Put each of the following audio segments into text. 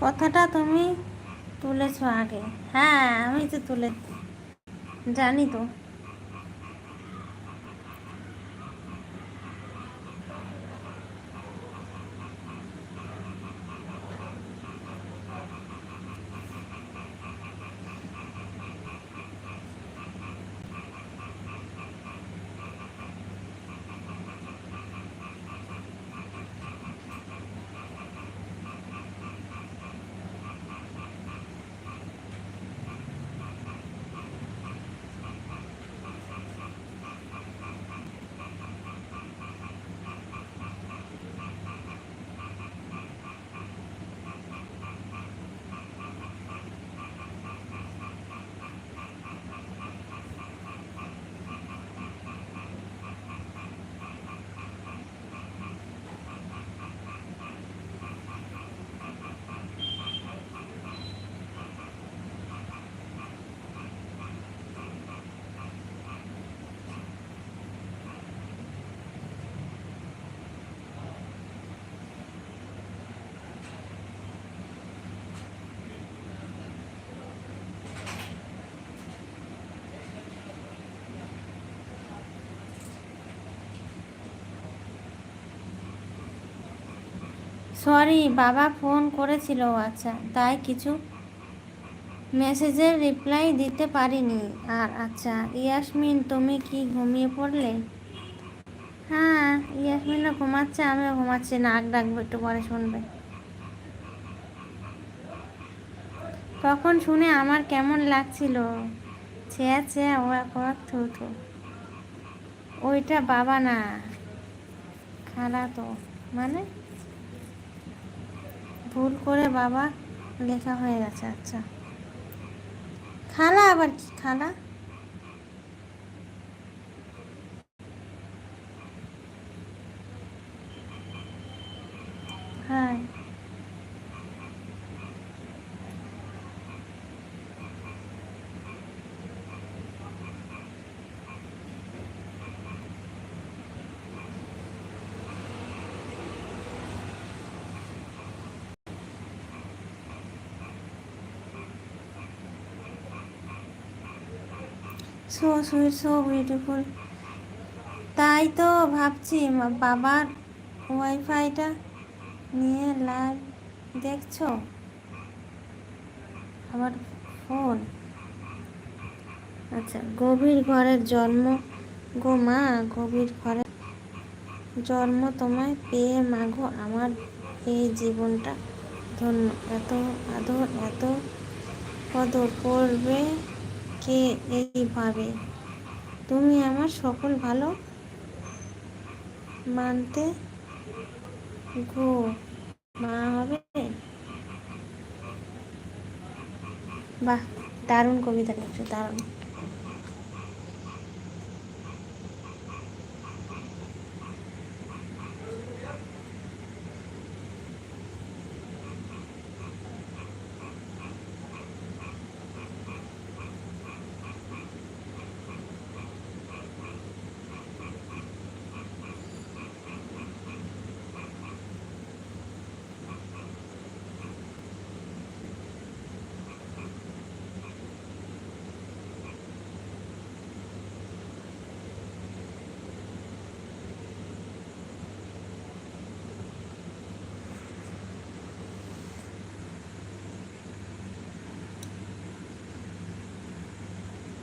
কথাটা তুমি তুলেছো আগে। হ্যাঁ আমি তো তুলে জানি তো। সরি বাবা ফোন করেছিল আচ্ছা। তাই কিছু মেসেজের রিপ্লাই দিতে পারিনি। আর আচ্ছা ইয়াসমিন, তুমি কি ঘুমিয়ে পড়লে? হ্যাঁ ইয়াসমিনও ঘুমাচ্ছে, আমিও ঘুমাচ্ছি নাক ডাকবো, একটু পরে শুনবে। তখন শুনে আমার কেমন লাগছিল। ছেয়া ছেয়া ও এক থু থু। ওইটা বাবা না, খালা তো মানে? ভুল করে বাবা লেখা হয়ে গেছে আচ্ছা। খালা আবার কি? খালা হ্যাঁ সো সুইট সো বিউটিফুল তাই তো ভাবছি বাবার ওয়াইফাইটা নিয়ে লাইভ দেখছ? আবার ফোন আচ্ছা গভীর ঘরের জন্ম। গো মা, গভীর ঘরে জন্ম তোমায় পেয়ে মাগো আমার এই জীবনটা ধন্য। এত আদর, এত কদর করবে কে এইভাবে? তুমি আমার সকল ভালো মানতে গো, মা হবে? বাহ, দারুণ কবিতা লিখছো, দারুণ।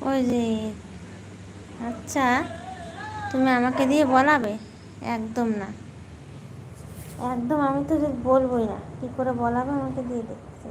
ওই যে আচ্ছা তুমি আমাকে দিয়ে বলাবে? একদম না। একদম আমি তো বলবোই না। কি করে বলাবে আমাকে দিয়ে দেখতে?